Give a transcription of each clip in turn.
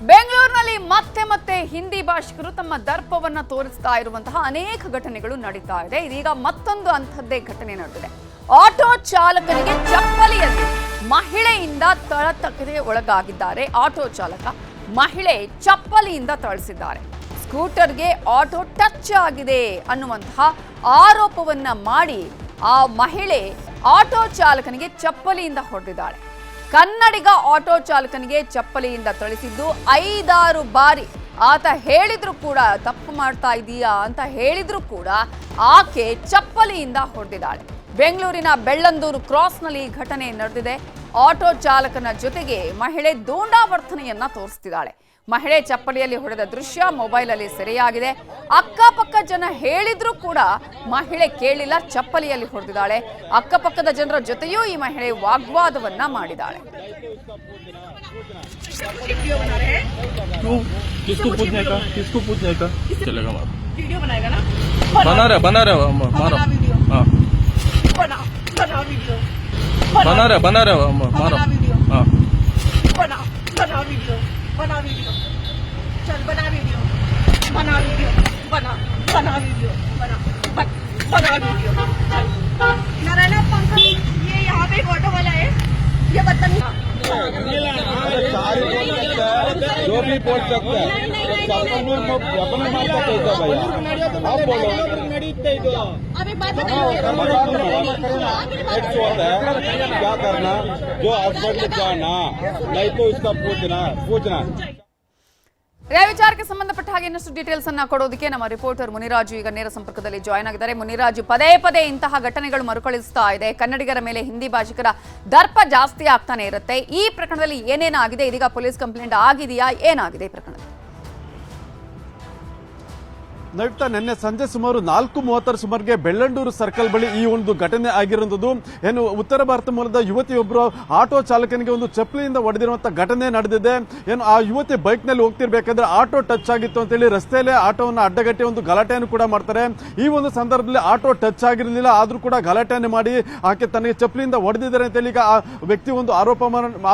ಬೆಂಗಳೂರಿನಲ್ಲಿ ಮತ್ತೆ ಮತ್ತೆ ಹಿಂದಿ ಭಾಷಿಕರು ತಮ್ಮ ದರ್ಪವನ್ನ ತೋರಿಸ್ತಾ ಇರುವಂತಹ ಅನೇಕ ಘಟನೆಗಳು ನಡೀತಾ ಇದೆ. ಇದೀಗ ಮತ್ತೊಂದು ಅಂಥದ್ದೇ ಘಟನೆ ನಡೆದಿದೆ. ಆಟೋ ಚಾಲಕನಿಗೆ ಚಪ್ಪಲಿಯಲ್ಲಿ ಮಹಿಳೆಯಿಂದ ತಳತಕ್ಕೆ ಒಳಗಾಗಿದ್ದಾರೆ. ಆಟೋ ಚಾಲಕ ಮಹಿಳೆ ಚಪ್ಪಲಿಯಿಂದ ತಳಿಸಿದ್ದಾರೆ ಸ್ಕೂಟರ್ಗೆ ಆಟೋ ಟಚ್ ಆಗಿದೆ ಅನ್ನುವಂತಹ ಆರೋಪವನ್ನ ಮಾಡಿ ಆ ಮಹಿಳೆ ಆಟೋ ಚಾಲಕನಿಗೆ ಚಪ್ಪಲಿಯಿಂದ ಹೊಡೆದಿದ್ದಾಳೆ. ಕನ್ನಡಿಗ ಆಟೋ ಚಾಲಕನಿಗೆ ಚಪ್ಪಲಿಯಿಂದ ಥಳಿಸಿದ್ದು ಐದಾರು ಬಾರಿ. ಆತ ಹೇಳಿದ್ರು ಕೂಡ ತಪ್ಪು ಮಾಡ್ತಾ ಇದೀಯಾ ಅಂತ ಹೇಳಿದ್ರು ಕೂಡ ಆಕೆ ಚಪ್ಪಲಿಯಿಂದ ಹೊಡೆದಿದ್ದಾಳೆ. ಬೆಂಗಳೂರಿನ ಬೆಳ್ಳಂದೂರು ಕ್ರಾಸ್ನಲ್ಲಿ ಈ ಘಟನೆ ನಡೆದಿದೆ. ಆಟೋ ಚಾಲಕನ ಜೊತೆಗೆ ಮಹಿಳೆ ದೂಂಡಾವರ್ತನೆಯನ್ನ ತೋರಿಸ್ತಿದ್ದಾಳೆ. ಮಹಿಳೆ ಚಪ್ಪಲಿಯಲ್ಲಿ ಹೊಡೆದ ದೃಶ್ಯ ಮೊಬೈಲಲ್ಲಿ ಸೆರೆಯಾಗಿದೆ. ಅಕ್ಕಪಕ್ಕ ಜನ ಹೇಳಿದ್ರೂ ಕೂಡ ಮಹಿಳೆ ಕೇಳಿಲ್ಲ ಚಪ್ಪಲಿಯಲ್ಲಿ ಹೊಡೆದಿದ್ದಾಳೆ. ಅಕ್ಕಪಕ್ಕದ ಜನರ ಜೊತೆಯೂ ಈ ಮಹಿಳೆ ವಾಗ್ವಾದವನ್ನ ಮಾಡಿದಾಳೆ क्यों ये यहाँ पे एक वाला है ये जो भी बोल सकते हैं क्या करना जो हस्बैंड जाना, नहीं तो इसका पूछना पूछना ವಿಚಾರಕ್ಕೆ ಸಂಬಂಧಪಟ್ಟ ಹಾಗೆ ಇನ್ನಷ್ಟು ಡೀಟೇಲ್ಸ್ ಅನ್ನ ಕೊಡೋದಕ್ಕೆ ನಮ್ಮ ರಿಪೋರ್ಟರ್ ಮುನಿರಾಜು ಈಗ ನೇರ ಸಂಪರ್ಕದಲ್ಲಿ ಜಾಯ್ನ್ ಆಗಿದ್ದಾರೆ. ಮುನಿರಾಜು, ಪದೇ ಪದೇ ಇಂತಹ ಘಟನೆಗಳು ಮರುಕಳಿಸ್ತಾ ಇದೆ. ಕನ್ನಡಿಗರ ಮೇಲೆ ಹಿಂದಿ ಭಾಷಿಕರ ದರ್ಪ ಜಾಸ್ತಿ ಆಗ್ತಾನೆ ಇರುತ್ತೆ. ಈ ಪ್ರಕರಣದಲ್ಲಿ ಏನೇನಾಗಿದೆ? ಇದೀಗ ಪೊಲೀಸ್ ಕಂಪ್ಲೇಂಟ್ ಆಗಿದೆಯಾ? ಏನಾಗಿದೆ ಈ ಪ್ರಕರಣದಲ್ಲಿ? ನೈಟ್ ನಿನ್ನೆ ಸಂಜೆ ಸುಮಾರು ನಾಲ್ಕು ಮೂವತ್ತರ ಸುಮಾರಿಗೆ ಬೆಳ್ಳಂಡೂರು ಸರ್ಕಲ್ ಬಳಿ ಈ ಒಂದು ಘಟನೆ ಆಗಿರುವಂತದ್ದು ಏನು, ಉತ್ತರ ಭಾರತ ಮೂಲದ ಯುವತಿಯೊಬ್ಬರು ಆಟೋ ಚಾಲಕನಿಗೆ ಒಂದು ಚಪ್ಪಲಿಯಿಂದ ಹೊಡೆದಿರುವಂತ ಘಟನೆ ನಡೆದಿದೆ. ಏನು, ಆ ಯುವತಿ ಬೈಕ್ನಲ್ಲಿ ಹೋಗ್ತಿರ್ಬೇಕಾದ್ರೆ ಆಟೋ ಟಚ್ ಆಗಿತ್ತು ಅಂತೇಳಿ ರಸ್ತೆಯಲ್ಲೇ ಆಟೋವನ್ನು ಅಡ್ಡಗಟ್ಟಿ ಒಂದು ಗಲಾಟೆಯನ್ನು ಕೂಡ ಮಾಡ್ತಾರೆ. ಈ ಒಂದು ಸಂದರ್ಭದಲ್ಲಿ ಆಟೋ ಟಚ್ ಆಗಿರಲಿಲ್ಲ, ಆದರೂ ಕೂಡ ಗಲಾಟೆಯನ್ನು ಮಾಡಿ ಆಕೆ ತನಗೆ ಚಪ್ಪಲಿಯಿಂದ ಹೊಡೆದಿದ್ದಾರೆ ಅಂತೇಳಿ ಈಗ ಆ ವ್ಯಕ್ತಿ ಒಂದು ಆರೋಪ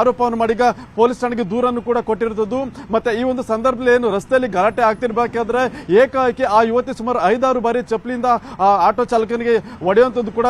ಆರೋಪವನ್ನು ಮಾಡಿ ಈಗ ಪೊಲೀಸ್ ಠಾಣೆಗೆ ದೂರನ್ನು ಕೂಡ ಕೊಟ್ಟಿರುತ್ತದೆ ಮತ್ತೆ ಈ ಒಂದು ಸಂದರ್ಭದಲ್ಲಿ ಏನು, ರಸ್ತೆಯಲ್ಲಿ ಗಲಾಟೆ ಆಗ್ತಿರ್ಬೇಕಾದ್ರೆ ಏಕಾಏಕಿ ಆ ಯುವತಿ ಸುಮಾರು ಐದಾರು ಬಾರಿ ಚಪ್ಪಲಿಯಿಂದ ಆಟೋ ಚಾಲಕನಿಗೆ ಹೊಡೆಯುವಂಥದ್ದು ಕೂಡ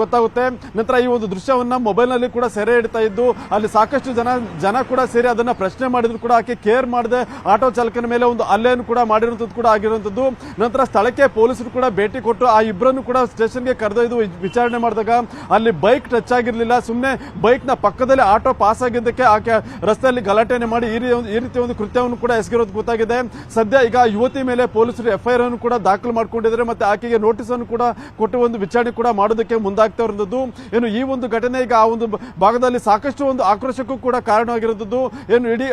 ಗೊತ್ತಾಗುತ್ತೆ. ನಂತರ ಈ ಒಂದು ದೃಶ್ಯವನ್ನ ಮೊಬೈಲ್ನಲ್ಲಿ ಕೂಡ ಸೆರೆ ಹಿಡ್ತಾ ಇದ್ದು, ಅಲ್ಲಿ ಸಾಕಷ್ಟು ಜನ ಜನ ಕೂಡ ಸೇರಿ ಅದನ್ನ ಪ್ರಶ್ನೆ ಮಾಡಿದ್ರು ಕೂಡ, ಆಕೆ ಕೇರ್ ಮಾಡದೆ ಆಟೋ ಚಾಲಕನ ಮೇಲೆ ಒಂದು ಹಲ್ಲೆಯನ್ನು ಕೂಡ ಮಾಡಿರುವಂಥದ್ದು ಕೂಡ ಆಗಿರುವಂಥದ್ದು. ನಂತರ ಸ್ಥಳಕ್ಕೆ ಪೊಲೀಸರು ಕೂಡ ಭೇಟಿ ಕೊಟ್ಟು, ಆ ಇಬ್ಬರನ್ನು ಕೂಡ ಸ್ಟೇಷನ್ಗೆ ಕರೆದೊಯ್ದು ವಿಚಾರಣೆ ಮಾಡಿದಾಗ, ಅಲ್ಲಿ ಬೈಕ್ ಟಚ್ ಆಗಿರಲಿಲ್ಲ. ಸುಮ್ಮನೆ ಬೈಕ್ನ ಪಕ್ಕದಲ್ಲಿ ಆಟೋ ಪಾಸ್ ಆಗಿದ್ದಕ್ಕೆ ಆಕೆ ರಸ್ತೆಯಲ್ಲಿ ಗಲಾಟೆಯನ್ನು ಮಾಡಿ ಈ ರೀತಿ ಒಂದು ಕೃತ್ಯವನ್ನು ಕೂಡ ಎಸಗಿರೋದು ಗೊತ್ತಾಗಿದೆ. ಸದ್ಯ ಈಗ ಯುವತಿ ಮೇಲೆ ಪೊಲೀಸರು ಎಫ್ಐಆರ್ ಅನ್ನು ಕೂಡ ದಾಖಲು ಮಾಡಿಕೊಂಡಿದ್ದಾರೆ ಮತ್ತೆ ಆಕೆಗೆ ನೋಟಿಸ್ ಅನ್ನು ಕೂಡ ಕೊಟ್ಟು ಒಂದು ವಿಚಾರಣೆ ಕೂಡ ಮಾಡೋದಕ್ಕೆ ಮುಂದಾಗ್ತಾ ಇರೋದು ಏನು ಈ ಒಂದು ಘಟನೆ ಈಗ ಆ ಒಂದು ಭಾಗದಲ್ಲಿ ಸಾಕಷ್ಟು ಒಂದು ಆಕ್ರೋಶಕ್ಕೂ ಕೂಡ ಕಾರಣವಾಗಿರೋದು ಏನು ಇಡೀ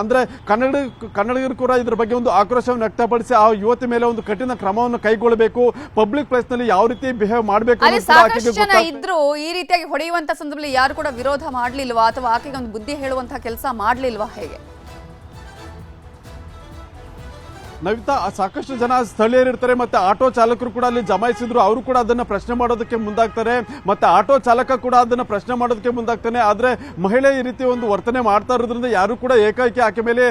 ಅಂದ್ರೆ ಕನ್ನಡ ಕನ್ನಡಿಗರು ಕೂಡ ಇದ್ರ ಬಗ್ಗೆ ಒಂದು ಆಕ್ರೋಶವನ್ನು ವ್ಯಕ್ತಪಡಿಸಿ ಆ ಯುವತಿ ಮೇಲೆ ಒಂದು ಕಠಿಣ ಕ್ರಮವನ್ನು ಕೈಗೊಳ್ಳಬೇಕು. ಪಬ್ಲಿಕ್ ಪ್ಲೇಸ್ನಲ್ಲಿ ಯಾವ ರೀತಿ ಬಿಹೇವ್ ಮಾಡಬೇಕು ಜನ ಇದ್ರು. ಈ ರೀತಿಯಾಗಿ ಹೊಡೆಯುವಂತ ಸಂದರ್ಭದಲ್ಲಿ ಯಾರು ಕೂಡ ವಿರೋಧ ಮಾಡ್ಲಿಲ್ವಾ ಅಥವಾ ಆಕೆಗೆ ಒಂದು ಬುದ್ಧಿ ಹೇಳುವಂತಹ ಕೆಲಸ ಮಾಡ್ಲಿಲ್ವಾ ಹೇಗೆ? ನವಿತಾ ಸಾಕಷ್ಟು ಜನ ಸ್ಥಳೀಯರಿರ್ತಾರೆ ಮತ್ತೆ ಆಟೋ ಚಾಲಕರು ಕೂಡ ಅಲ್ಲಿ ಜಮಾಯಿಸಿದ್ರು. ಅವರು ಕೂಡ ಅದನ್ನ ಪ್ರಶ್ನೆ ಮಾಡೋದಕ್ಕೆ ಮುಂದಾಗ್ತಾರೆ. ಮತ್ತೆ ಆಟೋ ಚಾಲಕ ಕೂಡ ಅದನ್ನ ಪ್ರಶ್ನೆ ಮಾಡೋದಕ್ಕೆ ಮುಂದಾಗ್ತಾನೆ. ಆದ್ರೆ ಮಹಿಳೆ ಈ ರೀತಿ ಒಂದು ವರ್ತನೆ ಮಾಡ್ತಾ ಇರೋದ್ರಿಂದ ಯಾರು ಕೂಡ ಏಕಾಏಕಿ ಆಕೆ ಮೇಲೆ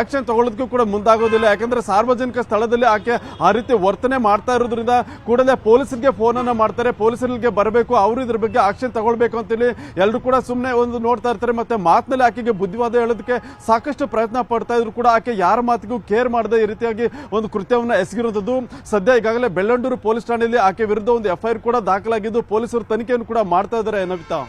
ಆಕ್ಷನ್ ತಗೊಳ್ಳೋದಕ್ಕೂ ಕೂಡ ಮುಂದಾಗೋದಿಲ್ಲ. ಯಾಕಂದ್ರೆ ಸಾರ್ವಜನಿಕ ಸ್ಥಳದಲ್ಲಿ ಆಕೆ ಆ ರೀತಿ ವರ್ತನೆ ಮಾಡ್ತಾ ಇರೋದ್ರಿಂದ ಕೂಡಲೇ ಪೊಲೀಸರಿಗೆ ಫೋನ್ ಅನ್ನ ಮಾಡ್ತಾರೆ. ಪೊಲೀಸರಿಗೆ ಬರಬೇಕು. ಅವರು ಇದ್ರ ಬಗ್ಗೆ ಆಕ್ಷನ್ ತಗೊಳ್ಬೇಕು ಅಂತೇಳಿ ಎಲ್ಲರೂ ಕೂಡ ಸುಮ್ಮನೆ ಒಂದು ನೋಡ್ತಾ ಇರ್ತಾರೆ. ಮತ್ತೆ ಮಾತಿನಲ್ಲಿ ಆಕೆಗೆ ಬುದ್ಧಿವಾದ ಹೇಳೋದಕ್ಕೆ ಸಾಕಷ್ಟು ಪ್ರಯತ್ನ ಪಡ್ತಾ ಇದ್ರು ಕೂಡ ಆಕೆ ಯಾರ ಮಾತಿಗೂ ಕೇರ್ ಮಾಡದೆ ಈ ರೀತಿಯಾಗಿ ಒಂದು ಕೃತ್ಯವನ್ನು ಎಸಗಿರುವಂಥದ್ದು ಸದ್ಯ ಈಗಾಗಲೇ ಬೆಳ್ಳಂಡೂರು ಪೊಲೀಸ್ ಠಾಣೆಯಲ್ಲಿ ಆಕೆ ವಿರುದ್ಧ ಒಂದು ಎಫ್ಐಆರ್ ಕೂಡ ದಾಖಲಾಗಿದ್ದು, ಪೊಲೀಸರು ತನಿಖೆಯನ್ನು ಕೂಡ ಮಾಡ್ತಾ ಇದ್ದಾರೆ ನವಿತಾ.